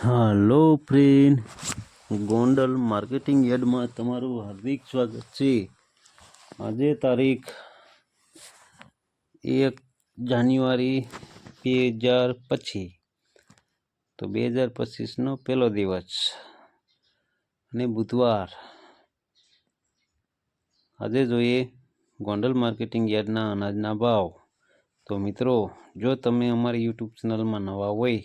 હાલો friend, Gondal marketing યાર્ડમાં તમારું હાર્દિક સ્વાગત છે. આજે તારીખ એક જાન્યુઆરી બે હજાર પચીસ, તો બે હજાર પચીસનો પહેલો દિવસ અને બુધવાર. આજે જોઈએ ગોંડલ માર્કેટિંગ યાર્ડના અનાજના ભાવ. તો મિત્રો, જો તમે અમારી યુટ્યુબ ચેનલમાં નવા હોય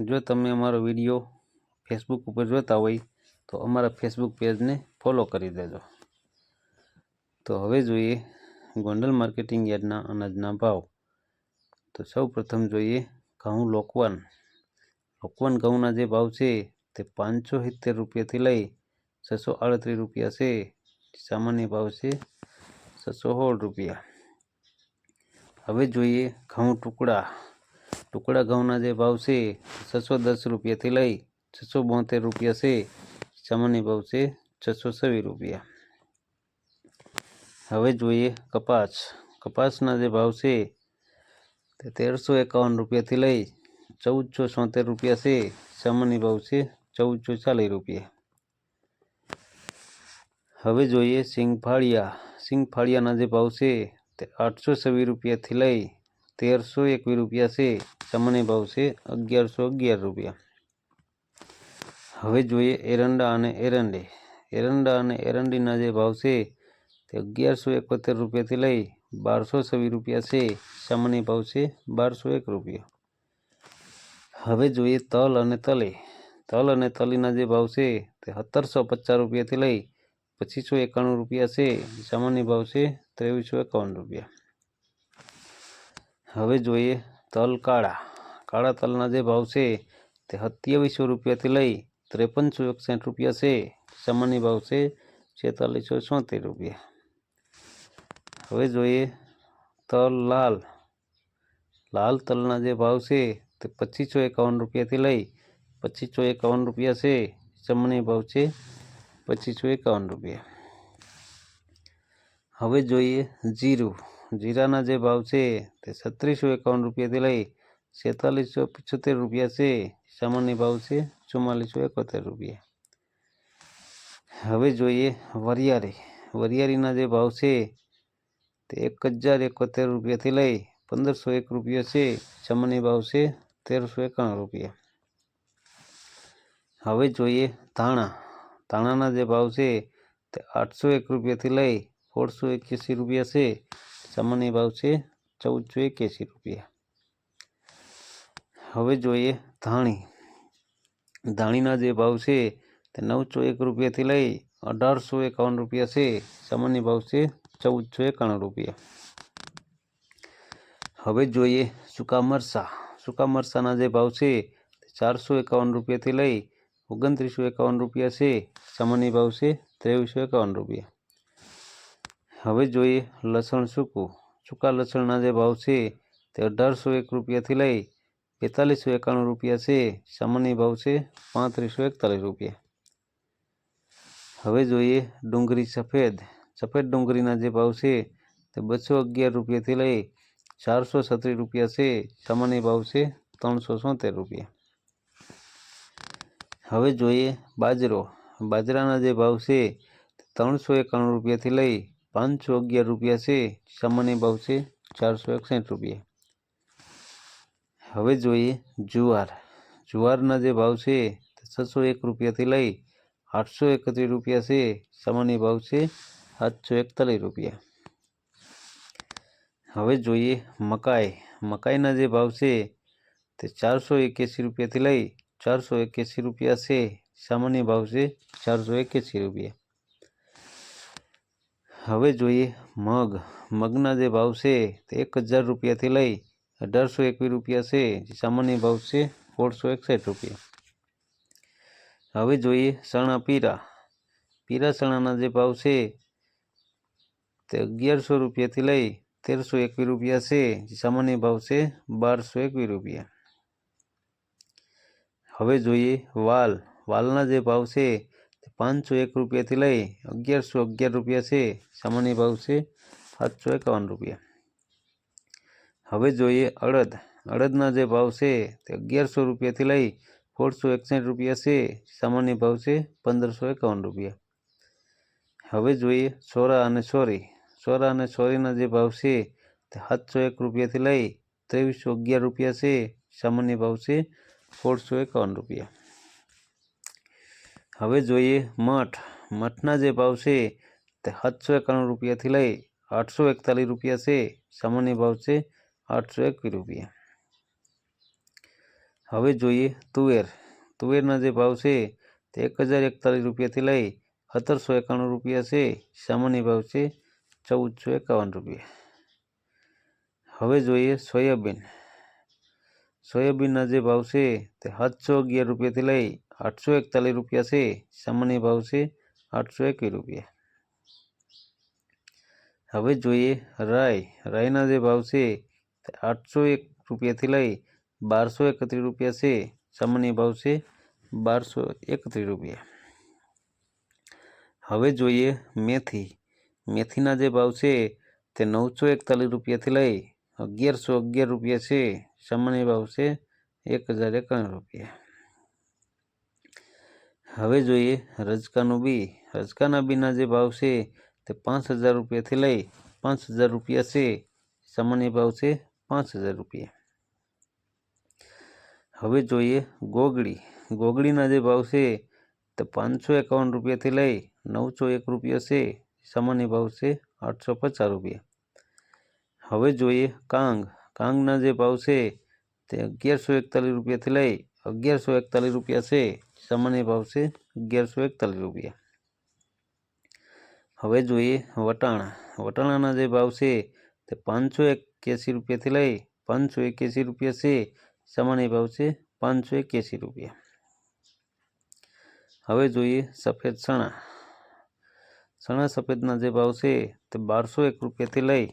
જો તમે અમારો વીડિયો ફેસબુક ઉપર જોતા હોય, તો અમારા ફેસબુક પેજને ફોલો કરી દેજો. તો હવે જોઈએ ગોંડલ માર્કેટિંગ યાર્ડના અનાજના ભાવ. તો સૌ પ્રથમ જોઈએ ઘઉં લોકવાન. લોકવાન ઘઉંના જે ભાવ છે, તે પાંચસો સિત્તેર રૂપિયાથી લઈ છસો આડત્રીસ રૂપિયા છે. સામાન્ય ભાવ છે છસો સોળ રૂપિયા. હવે જોઈએ ઘઉં ટુકડા. ટુકડા ઘઉંના જે ભાવ છે, છસો દસ રૂપિયાથી લઈ છસો બોતેર રૂપિયા છે સામાન્ય ભાવ છે, છસો છવ્વીસ રૂપિયા. હવે જોઈએ કપાસ. કપાસના જે ભાવ છે, તે તેરસો એકાવન રૂપિયાથી લઈ ચૌદસો સોતેર રૂપિયા છે સામાન્ય ભાવ છે, ચૌદસો ચાલીસ રૂપિયા. હવે જોઈએ સિંગફાળિયા. સિંગફાળિયાના જે ભાવ છે, તે આઠસો છવ્વીસ રૂપિયાથી લઈ તેરસો એકવીસ રૂપિયા છે. સામાન્ય ભાવ છે અગિયારસો અગિયાર રૂપિયા. હવે જોઈએ એરંડા અને એરંડી. એરંડા અને એરંડીના જે ભાવ છે તે અગિયારસો એકોતેર રૂપિયાથી લઈ બારસો છવ્વીસ રૂપિયા છે. સામાન્ય ભાવ છે બારસો એક રૂપિયા. હવે જોઈએ તલ અને તલી. તલ અને તલીના જે ભાવ છે તે સત્તરસો પચાસ રૂપિયાથી લઈ પચીસો એકાણું રૂપિયા છે. સામાન્ય ભાવ છે ત્રેવીસો એકાવન રૂપિયા. હવે જોઈએ તલ કાળા. કાળા તલના જે ભાવ છે તે સત્યાવીસો રૂપિયાથી લઈ ત્રેપનસો એકસઠ રૂપિયા છે. સામાન્ય ભાવ છે છેતાલીસો છોતેર રૂપિયા. હવે જોઈએ તલ લાલ. લાલ તલના જે ભાવ છે તે પચીસો એકાવન રૂપિયાથી લઈ પચીસો એકાવન રૂપિયા છે. સામાન્ય ભાવ છે પચીસો એકાવન રૂપિયા. હવે જોઈએ જીરું. જીરાના જે ભાવ છે તે છત્રીસો એકાવન રૂપિયાથી લઈ છેતાલીસો પંચોતેર રૂપિયા છે. સામાન્ય ભાવ છે ચુમ્માલીસો એકોતેર રૂપિયા. હવે જોઈએ વરિયાળી. વરિયાળીના જે ભાવ છે તે એક હજાર એકોતેર રૂપિયાથી લઈ પંદરસો એક રૂપિયા છે. સામાન્ય ભાવ છે તેરસો એકાણું રૂપિયા. હવે જોઈએ ધાણા. ધાણાના જે ભાવ છે તે આઠસો એક રૂપિયાથી લઈ સોળસો એક્યાસી રૂપિયા છે. સામાન્ય ભાવ છે ચૌદસો એક્યાસી રૂપિયા. હવે જોઈએ ધાણી. ધાણીના જે ભાવ છે તે નવસો એક રૂપિયાથી લઈ અઢારસો એકાવન રૂપિયા છે. સામાન્ય ભાવ છે ચૌદસો એકાણું રૂપિયા. હવે જોઈએ સૂકા મરચાં. સૂકા મરચાંના જે ભાવ છે તે ચારસો એકાવન રૂપિયાથી લઈ ઓગણત્રીસો એકાવન રૂપિયા છે. સામાન્ય ભાવ છે ત્રેવીસો એકાવન રૂપિયા. હવે જોઈએ લસણ સૂકું. સૂકા લસણના જે ભાવ છે તે અઢારસો એક રૂપિયાથી લઈ બેતાલીસો એકાણું રૂપિયા છે. સામાન્ય ભાવ છે પાંત્રીસો એકતાલીસ રૂપિયા. હવે જોઈએ ડુંગળી સફેદ. સફેદ ડુંગળીના જે ભાવ છે તે બસો અગિયાર રૂપિયાથી લઈ ચારસો છત્રીસ રૂપિયા છે. સામાન્ય ભાવ છે ત્રણસો સોતેર રૂપિયા. હવે જોઈએ બાજરો. બાજરાના જે ભાવ છે ત્રણસો એકાણું રૂપિયાથી લઈ પાંચસો અગિયાર રૂપિયા છે સામાન્ય ભાવ છે ચારસો એકસઠ રૂપિયા હવે જોઈએ જુવાર જુવારના જે ભાવ છે તે છસો એક રૂપિયાથી લઈ આઠસો એકત્રીસ રૂપિયા છે સામાન્ય ભાવ છે સાતસો એકતાલીસ રૂપિયા હવે જોઈએ મકાઈ મકાઈના જે ભાવ છે તે ચારસો એક્યાસી રૂપિયાથી લઈ ચારસો એક્યાસી રૂપિયા છે સામાન્ય ભાવ છે ચારસો એક્યાસી રૂપિયા હવે જોઈએ, મગ. મગના જે ભાવ છે તે એક હજાર રૂપિયાથી લઈ અઢારસો એકવીસ રૂપિયા છે સામાન્ય ભાવ છે સોળસો એકસઠ રૂપિયા. હવે જોઈએ ચણા પીરા. પીરા ચણાના જે ભાવ છે તે અગિયારસો રૂપિયાથી લઈ તેરસો એકવીસ રૂપિયા છે, જે સામાન્ય ભાવ છે બારસો એકવીસ રૂપિયા. હવે જોઈએ વાલ. વાલના જે ભાવ છે પાંચસો એક રૂપિયાથી લઈ અગિયારસો અગિયાર રૂપિયા છે, સામાન્ય ભાવ છે સાતસો એકાવન રૂપિયા. હવે જોઈએ અડદ. અડદના જે ભાવ છે તે અગિયારસો રૂપિયાથી લઈ સોળસો એકસઠ રૂપિયા છે, સામાન્ય ભાવ છે પંદરસો એકાવન રૂપિયા. હવે જોઈએ સોરા અને સોરી. સોરા અને સોરીના જે ભાવ છે તે સાતસો એક રૂપિયાથી લઈ ત્રેવીસો અગિયાર રૂપિયા છે, સામાન્ય ભાવ છે સોળસો એકાવન રૂપિયા. હવે જોઈએ મઠ. મઠના જે ભાવ છે તે સાતસો એકાણું રૂપિયાથી લઈ આઠસો એકતાલીસ રૂપિયા છે. સામાન્ય ભાવ છે આઠસો એકવીસ રૂપિયા. હવે જોઈએ તુવેર. તુવેરના જે ભાવ છે તે એક હજાર એકતાલીસ રૂપિયાથી લઈ સત્તરસો એકાણું રૂપિયા છે. સામાન્ય ભાવ છે ચૌદસો એકાવન રૂપિયા. હવે જોઈએ સોયાબીન. સોયાબીનના જે ભાવ છે તે સાતસો અગિયાર રૂપિયાથી લઈ આઠસો એકતાલીસ રૂપિયા છે સામાન્ય ભાવ છે આઠસો એકવીસ રૂપિયા હવે જોઈએ રાઈ રાઈના જે ભાવ છે તે આઠસો એક રૂપિયાથી લઈ બારસો એકત્રીસ રૂપિયા છે સામાન્ય ભાવ છે બારસો એકત્રીસ રૂપિયા હવે જોઈએ મેથી મેથીના જે ભાવ છે તે નવસો એકતાલીસ રૂપિયાથી લઈ અગિયારસો અગિયાર રૂપિયા છે સામાન્ય ભાવ છે એક હજાર એકાણું રૂપિયા હવે જોઈએ રજકાનું બી. રજકાના બીના જે ભાવ છે તે પાંચ હજાર રૂપિયાથી લઈ પાંચ હજાર રૂપિયા છે. સામાન્ય ભાવ છે પાંચ હજાર રૂપિયા. હવે જોઈએ ગોગડી ગોગડીના જે ભાવ છે તે પાંચસો એકાવન રૂપિયાથી લઈ નવસો એક રૂપિયા છે. સામાન્ય ભાવ છે આઠસો પચાસ રૂપિયા. હવે જોઈએ કાંગ. કાંગના જે ભાવ છે તે અગિયારસો એકતાલીસ રૂપિયાથી લઈ અગિયારસો એકતાલીસ રૂપિયા છે. સામાન્ય ભાવ છે અગિયારસો એકતાલીસ રૂપિયા. હવે જોઈએ વટાણા. વટાણાના જે ભાવ છે તે પાંચસો એક્યાસી રૂપિયાથી લઈ પાંચસો એક્યાસી રૂપિયા છે. સામાન્ય ભાવ છે પાંચસો એક્યાસી રૂપિયા. હવે જોઈએ સફેદ ચણા. ચણા સફેદના જે ભાવ છે તે બારસો એક રૂપિયાથી લઈ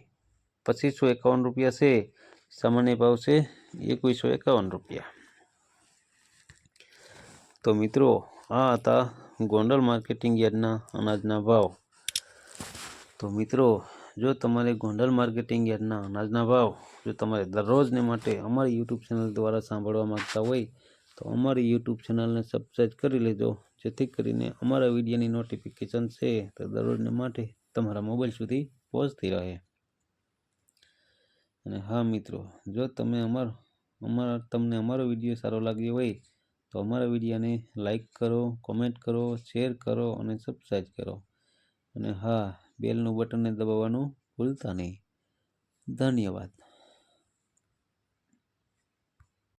પચીસો એકાવન રૂપિયા છે. સામાન્ય ભાવ છે એકવીસો એકાવન રૂપિયા. તો મિત્રો, આ હતા ગોંડલ માર્કેટિંગ યાર્ડના અનાજના ભાવ. તો મિત્રો, જો તમારે ગોંડલ માર્કેટિંગ યાર્ડના અનાજના ભાવ જો તમારે દરરોજને માટે અમારી યુટ્યુબ ચેનલ દ્વારા સાંભળવા માંગતા હોય, તો અમારી યુટ્યુબ ચેનલને સબસ્ક્રાઈબ કરી લેજો. જેથી કરીને અમારા વિડીયોની નોટિફિકેશન છે, તો દરરોજને માટે તમારા મોબાઈલ સુધી પહોંચતી રહે. અને હા મિત્રો, જો તમે અમાર, અમારા, તમને અમારો વીડિયો સારો લાગ્યો હોય તો અમારા વિડીયોને લાઇક કરો, કોમેન્ટ કરો, શેર કરો અને સબસ્ક્રાઈબ કરો. અને હા, બેલનું બટનને દબાવવાનું ભૂલતા નહીં. ધન્યવાદ.